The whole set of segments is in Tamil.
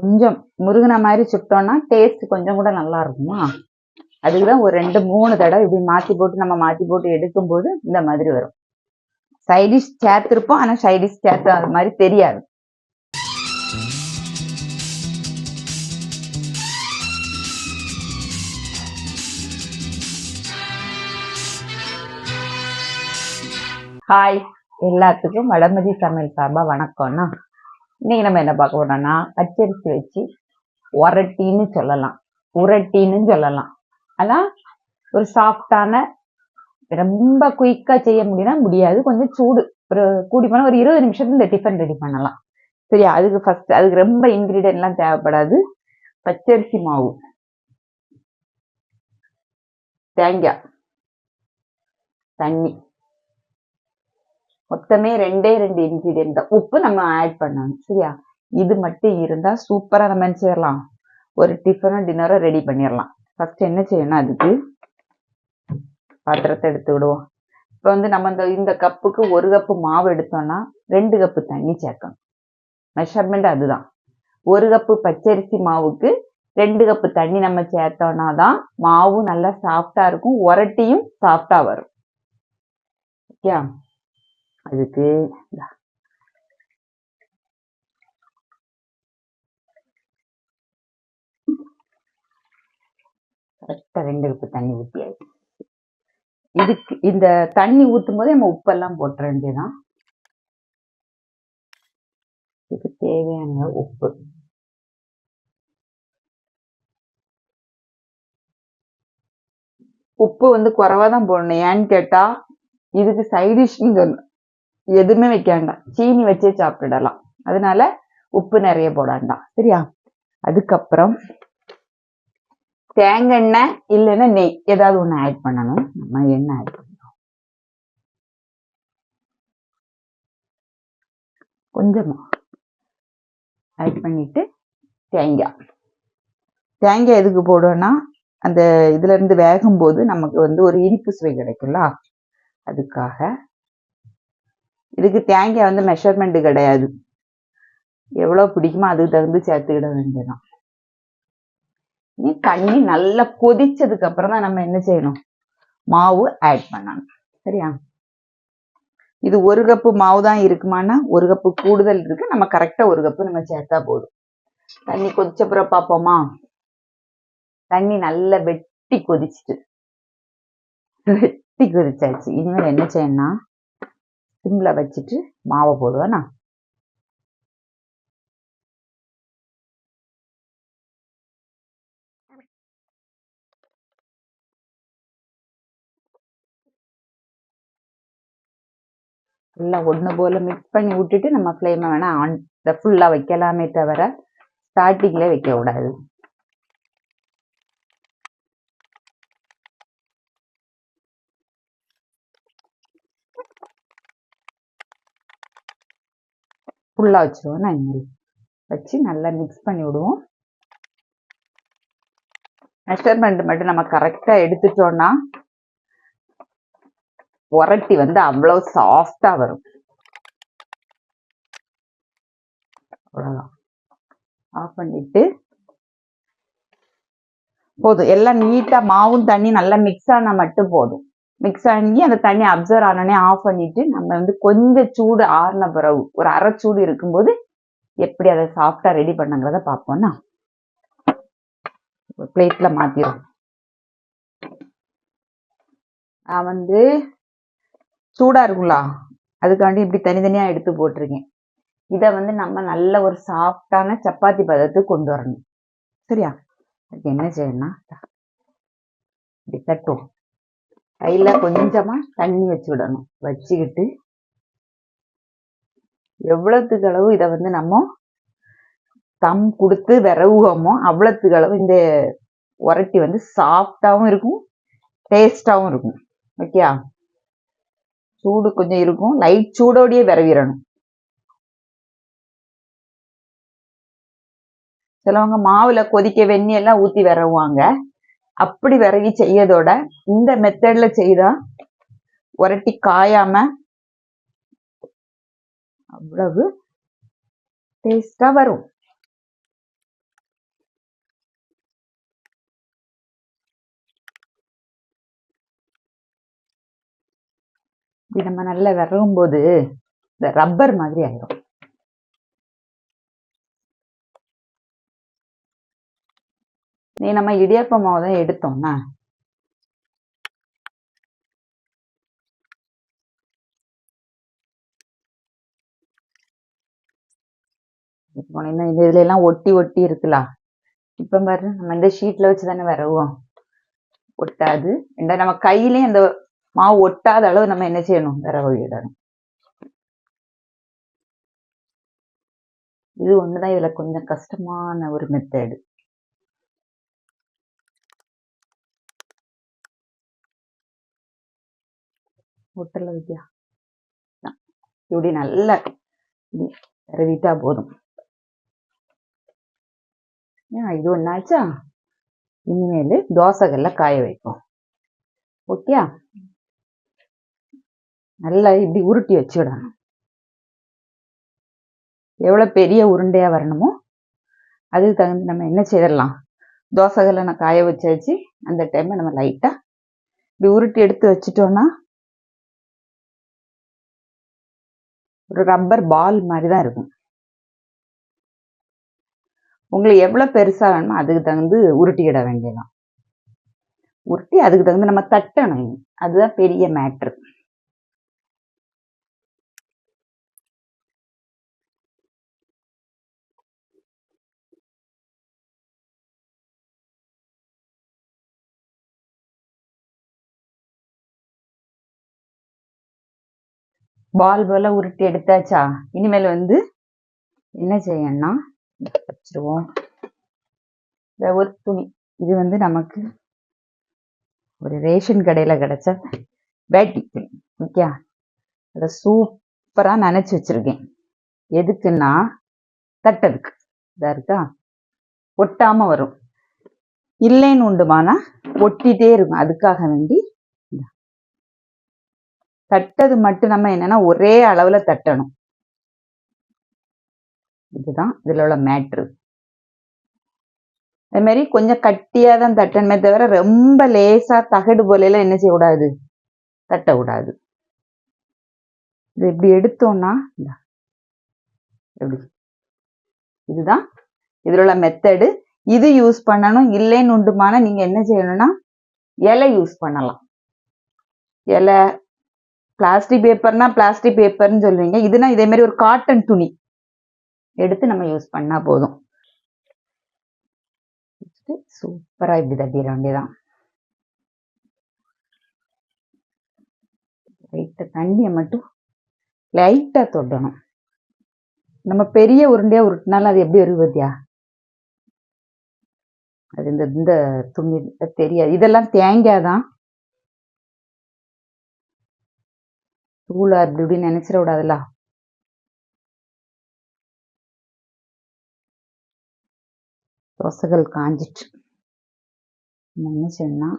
கொஞ்சம் முருகனை மாதிரி சுட்டோம்னா டேஸ்ட் கொஞ்சம் கூட நல்லா இருக்குமா? அதுக்குதான் ஒரு ரெண்டு மூணு தடவை இப்படி மாத்தி போட்டு நம்ம மாத்தி போட்டு எடுக்கும்போது இந்த மாதிரி வரும். சைடிஷ் சேர்த்திருப்போம் ஆனா சைடிஷ் சேர்த்து அது மாதிரி தெரியாது. ஹாய் எல்லாத்துக்கும் வடமதி சமையல் சார்பா வணக்கம்னா இன்னைக்கு நம்ம என்ன பார்க்க போறோம்னா பச்சரிசி வச்சு உரட்டின்னு சொல்லலாம். உரட்டின்னு சொல்லலாம். ஆனால் ஒரு சாஃப்டான ரொம்ப குயிக்கா செய்ய முடியும்னா முடியாது. கொஞ்சம் சூடு. ஒரு கூடி போனா ஒரு இருபது நிமிஷத்துல இந்த டிஃபன் ரெடி பண்ணலாம். சரியா? அதுக்கு ஃபர்ஸ்ட் அதுக்கு ரொம்ப இன்கிரீடியன்ட் எல்லாம் தேவைப்படாது. பச்சரிசி மாவு. தேங்காய். தண்ணி. மொத்தமே ரெண்டே ரெண்டு இன்கிரீடியன்ட் தான். உப்பு நம்ம ஆட் பண்ணணும் சரியா? இது மட்டும் இருந்தா சூப்பரா நம்ம என்ன செய்யலாம்? ஒரு டிஃபனோ டின்னரோ ரெடி பண்ணிடலாம் ஃபர்ஸ்ட் என்ன செய்யணும் அதுக்கு? பாத்திரத்தை எடுத்து விடுவோம். இப்போ வந்து நம்ம இந்த இந்த கப்புக்கு ஒரு கப்பு மாவு எடுத்தோம்னா ரெண்டு கப்பு தண்ணி சேர்க்கணும். மெஷர்மெண்ட் அதுதான். ஒரு கப்பு பச்சரிசி மாவுக்கு ரெண்டு கப்பு தண்ணி நம்ம சேர்த்தோம்னா தான் மாவு நல்லா சாஃப்டா இருக்கும் உரட்டியும் சாஃப்டா வரும். ஓகே அதுக்கு இந்தா. ரெண்டு கப்பு தண்ணி ஊற்றியாச்சு இதுக்கு இந்த தண்ணி ஊற்றும் போதே நம்ம உப்பெல்லாம் போட்டுற வேண்டியதான் இதுக்கு தேவையான உப்பு. உப்பு வந்து குறைவா தான் போடணும். ஏன்னு கேட்டா இதுக்கு சைடிஷ்னு எதுவுமே வைக்க வேண்டாம். சீனி வச்சே சாப்பிட்டுடலாம். அதனால உப்பு நிறைய போட வேண்டாம். சரியா? அதுக்கப்புறம் தேங்காய் எண்ணெய் இல்லைன்னா நெய். ஏதாவது ஒண்ணு ஆட் பண்ணணும். நம்ம எண்ணெய் ஆட் பண்ணணும். கொஞ்சமா ஆட் பண்ணிட்டு தேங்காய். தேங்காய் எதுக்கு போடுவோம்னா அந்த இதுல இருந்து வேகும் போது நமக்கு வந்து ஒரு இனிப்பு சுவை கிடைக்கும்ல? அதுக்காக இதுக்கு தேங்காய் வந்து மெஷர்மெண்ட் கிடையாது. எவ்வளவு பிடிக்குமோ அதுக்கு தகுந்து சேர்த்துக்கிட வேண்டியதான் இனி தண்ணி நல்லா கொதிச்சதுக்கு அப்புறம் தான் நம்ம என்ன செய்யணும்? மாவு ஆட் பண்ணணும். சரியா? இது ஒரு கப்பு மாவு தான் இருக்குமானா ஒரு கப்பு கூடுதல் இருக்கு. நம்ம கரெக்டா ஒரு கப்பு நம்ம சேர்த்தா போதும். தண்ணி கொதிச்சப்புறம் பார்ப்போமா? தண்ணி நல்லா வெட்டி கொதிச்சுட்டு. வெட்டி கொதிச்சாச்சு. இனிமேல் என்ன செய்யணும்னா சிம்மில் வச்சுட்டு மாவை போடுவேனா எல்லாம் ஒன்று போல் மிக்ஸ் பண்ணி விட்டுட்டு நம்ம ஃப்ளேமை வேணால் ஆன் ஃபுல்லாக வைக்கலாமே தவிர ஸ்டார்டிங்கில் வைக்கக்கூடாது. ஃபுல்லாக வச்சுருவோம். வச்சிருவோம் நான் வச்சு நல்லா மிக்ஸ் பண்ணி விடுவோம். மெஷர்மெண்ட் மட்டும் நம்ம கரெக்டாக எடுத்துட்டோம்னா உரட்டி வந்து அவ்வளோ சாஃப்டாக வரும். அவ்வளோதான் ஆஃப் பண்ணிட்டு போதும். எல்லாம் நீட்டாக மாவும் தண்ணி நல்லா மிக்ஸ் ஆனால் மட்டும் போதும். மிக்ஸ் ஆகி அந்த தண்ணி அப்சர்வ் ஆனோடனே ஆஃப் பண்ணிட்டு நம்ம வந்து கொஞ்சம் சூடு ஆறின பிறகு ஒரு அரை சூடு இருக்கும்போது எப்படி அதை சாஃப்டா ரெடி பண்ணுங்கிறத பார்ப்போம்னா. பிளேட்ல மாத்திரும் நான் வந்து சூடா இருக்குங்களா? அதுக்காண்டி இப்படி தனித்தனியா எடுத்து போட்டிருக்கேன். இதை வந்து நம்ம நல்ல ஒரு சாஃப்டான சப்பாத்தி பதத்துக்கு கொண்டு வரணும். சரியா? அதுக்கு என்ன செய்யணும்னா இப்படி தட்டுவோம். கையில கொஞ்சமா தண்ணி வச்சு விடணும். வச்சுக்கிட்டு எவ்வளவுத்துக்கு அளவு இதை வந்து நம்ம தம் கொடுத்து விரவுவோமோ அவ்வளவுத்துக்கு அளவு இந்த உரட்டி வந்து சாஃப்டாகவும் இருக்கும் டேஸ்டாகவும் இருக்கும். ஓகே சூடு கொஞ்சம் இருக்கும். லைட் சூடோடையே விரவிடணும். சிலவங்க மாவுல கொதிக்க வெண்ணி எல்லாம் ஊத்தி விரவுவாங்க. அப்படி விரவி செய்யதோட இந்த மெத்தட்ல செய்தா உரட்டி காயாம அவ்வளவு டேஸ்டா வரும். நம்ம நல்லா விரவும் போது இந்த ரப்பர் மாதிரி ஆயிரும். நீ நம்ம இடியாப்ப மாவு தான் எடுத்தோம்னா? இந்த இதுல எல்லாம் ஒட்டி ஒட்டி இருக்குல்ல இப்ப பாரு நம்ம இந்த ஷீட்ல வச்சு தானே வரவோம் ஒட்டாது. இந்த நம்ம கையிலயும் இந்த மாவு ஒட்டாத அளவு நம்ம என்ன செய்யணும்? விரவ விடணும். இது ஒண்ணுதான். இதுல கொஞ்சம் கஷ்டமான ஒரு மெத்தேடு ஒட்டல வித்யா. இப்படி நல்லா இப்படி போதும். இது ஒன்னாச்சா இனிமேல் தோசைகள்ல காய வைப்போம். ஓகே நல்லா இப்படி உருட்டி வச்சுடணும். எவ்வளோ பெரிய உருண்டையா வரணுமோ அதுக்கு தகுந்த நம்ம என்ன செய்திடலாம் தோசைகளை நான் காய வச்சாச்சு. அந்த டைமில் நம்ம லைட்டாக இப்படி உருட்டி எடுத்து வச்சிட்டோன்னா ஒரு ரப்பர் பால் மாதிரி தான் இருக்கும். உங்களுக்கு எவ்வளோ பெருசாக வேணுமோ அதுக்கு தகுந்து உருட்டிக்கிட வேண்டியதான் உருட்டி அதுக்கு தகுந்து நம்ம தட்டணும். அதுதான் பெரிய மேட்ரு பால் போல உருட்டி எடுத்தாச்சா? இனிமேல் வந்து என்ன செய்யணும்னா வச்சிருவோம். இந்த ஒரு துணி. இது வந்து நமக்கு ஒரு ரேஷன் கடையில கிடைச்ச வேட்டி துணி. ஓகே அதை சூப்பரா நினச்சி வச்சிருக்கேன். எதுக்குன்னா தட்டதுக்கு இதா இருக்கா? ஒட்டாம வரும். இல்லைன்னு உண்டுமானா ஒட்டிட்டே இருக்கும். அதுக்காக வேண்டி தட்டது மட்டும் நம்ம என்னன்னா ஒரே அளவுல தட்டணும். இதுதான் இதுல உள்ள மேட்ரு அதே மாதிரி கொஞ்சம் கட்டியா தான் தட்டணுமே தவிர ரொம்ப லேசா தகடு போல எல்லாம் என்ன செய்யக்கூடாது? தட்ட கூடாது. இது இப்படி எடுத்தோம்னா எப்படி? இதுதான் இதுல உள்ள மெத்தடு இது யூஸ் பண்ணணும் இல்லைன்னு உண்டுமான நீங்க என்ன செய்யணும்னா இலை யூஸ் பண்ணலாம். இலை பிளாஸ்டிக் பேப்பர்னா பிளாஸ்டிக் பேப்பர்னு சொல்லுவீங்க. இதுனா இதே மாதிரி ஒரு காட்டன் துணி. எடுத்து நம்ம யூஸ் பண்ணா போதும். சூப்பரா இப்படி தட்டிட வேண்டியதான் லைட்டா தண்ணியை மட்டும் லைட்டா தொட்டணும். நம்ம பெரிய உருண்டையா உருட்டினாலும் அது எப்படி வருது அது இந்த இந்த துணி தெரியாது. இதெல்லாம் தேங்காய் தான் தூளா இப்படி இப்படின்னு நினைச்சிட விடாதுல்ல தோசைகள் காஞ்சிட்டு. நினைச்சேன்னா என்ன செய்யணும்னா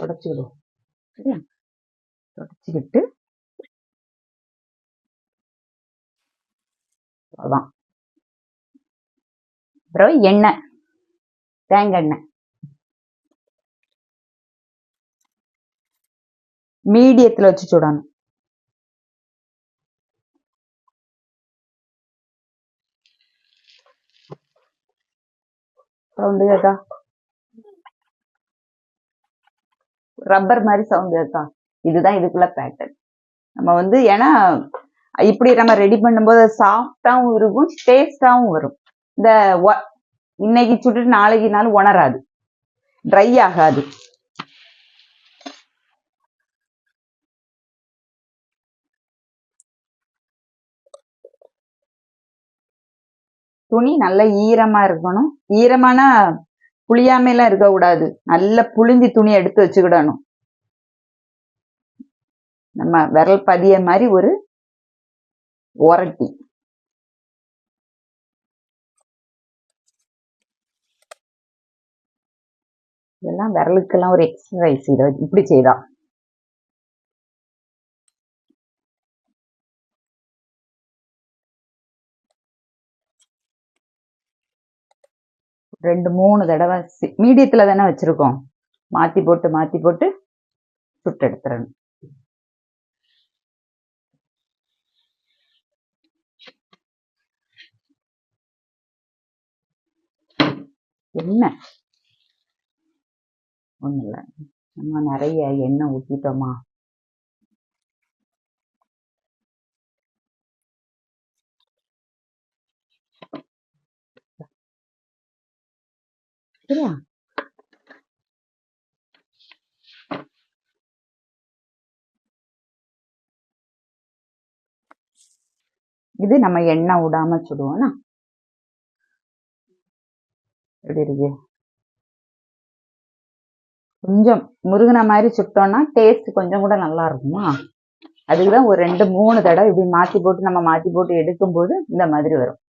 தொடச்சிக்கிடுவோம். சரியா? தொடச்சிக்கிட்டு அதான் அப்புறம் எண்ணெய் தேங்காய் எண்ணெய். மீடியத்துல வச்சு சுடணும். சவுண்டு கேட்டா ரப்பர் மாதிரி சவுண்ட் இருக்கா இதுதான் இதுக்குள்ள பேட்டர்ன் நம்ம வந்து ஏன்னா இப்படி நம்ம ரெடி பண்ணும்போது சாஃப்டாவும் இருக்கும் டேஸ்டாவும் வரும். இந்த இன்னைக்கு சுட்டுட்டு நாளைக்கு நாள் உணராது. ட்ரை ஆகாது. துணி நல்ல ஈரமா இருக்கணும். ஈரமான புளியாமையெல்லாம் இருக்கக்கூடாது. நல்ல புளிஞ்சி துணி எடுத்து வச்சுக்கிடணும். நம்ம விரல் பதிய மாதிரி ஒரு ஒரட்டி. இதெல்லாம் விரலுக்கெல்லாம் ஒரு எக்ஸசைஸ் இதை இப்படி செய்தான் ரெண்டு மூணு தடவை மீடியத்தில் தானே வச்சுருக்கோம். மாற்றி போட்டு மாற்றி போட்டு சுட்டு எடுத்துறணும். என்ன? ஒன்றும் இல்லை நம்ம நிறைய எண்ணெய் ஊற்றிட்டோமா சரியா இது நம்ம எண்ணெய் விடாம சுடுவோம்னா எப்படி இருக்கு. கொஞ்சம் முருகின மாதிரி சுட்டோம்னா டேஸ்ட் கொஞ்சம் கூட நல்லா இருக்குமா? அதுக்குதான் ஒரு ரெண்டு மூணு தடவை இப்படி மாத்தி போட்டு நம்ம மாத்தி போட்டு எடுக்கும்போது இந்த மாதிரி வரும்.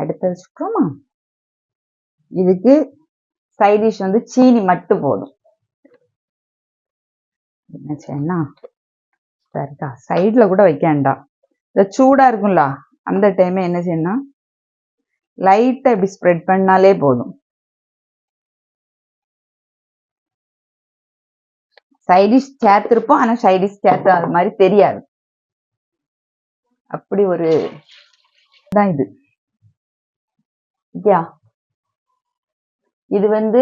அடுத்தது வச்சுட்டோமா இதுக்கு சைட் டிஷ் வந்து சீனி மட்டும் போதும். என்ன? செய்யணும் சரிக்கா சைடில் கூட வைக்க வேண்டாம். இந்த சூடா இருக்கும்ல அந்த டைம் என்ன செய்யணும் லைட்டை இப்படி ஸ்ப்ரெட் பண்ணாலே போதும். சைடிஷ் சேர்த்திருப்போம் ஆனா சைடிஷ் சேர்த்து அது மாதிரி தெரியாது. அப்படி ஒரு தான் இது. ஓகேயா இது வந்து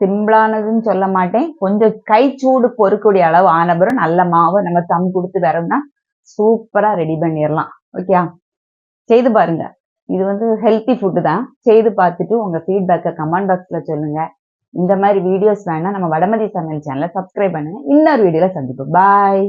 சிம்பிளானதுன்னு சொல்ல மாட்டேன். கொஞ்சம் கை சூடு பொறுக்கூடிய அளவு ஆன பிறகு நல்ல மாவு நம்ம தம் கொடுத்து வரோம்னா சூப்பரா ரெடி பண்ணிடலாம் ஓகேயா செய்து பாருங்க. இது வந்து ஹெல்த்தி ஃபுட்டு தான். செய்து பார்த்துட்டு உங்க ஃபீட்பேக்கை கமெண்ட் பாக்ஸ்ல சொல்லுங்க. இந்த மாதிரி வீடியோஸ் வேணா நம்ம வடமதி சமையல் சேனலை சப்ஸ்கிரைப் பண்ணுங்க. இன்னொரு வீடியோல சந்திப்போம். பாய்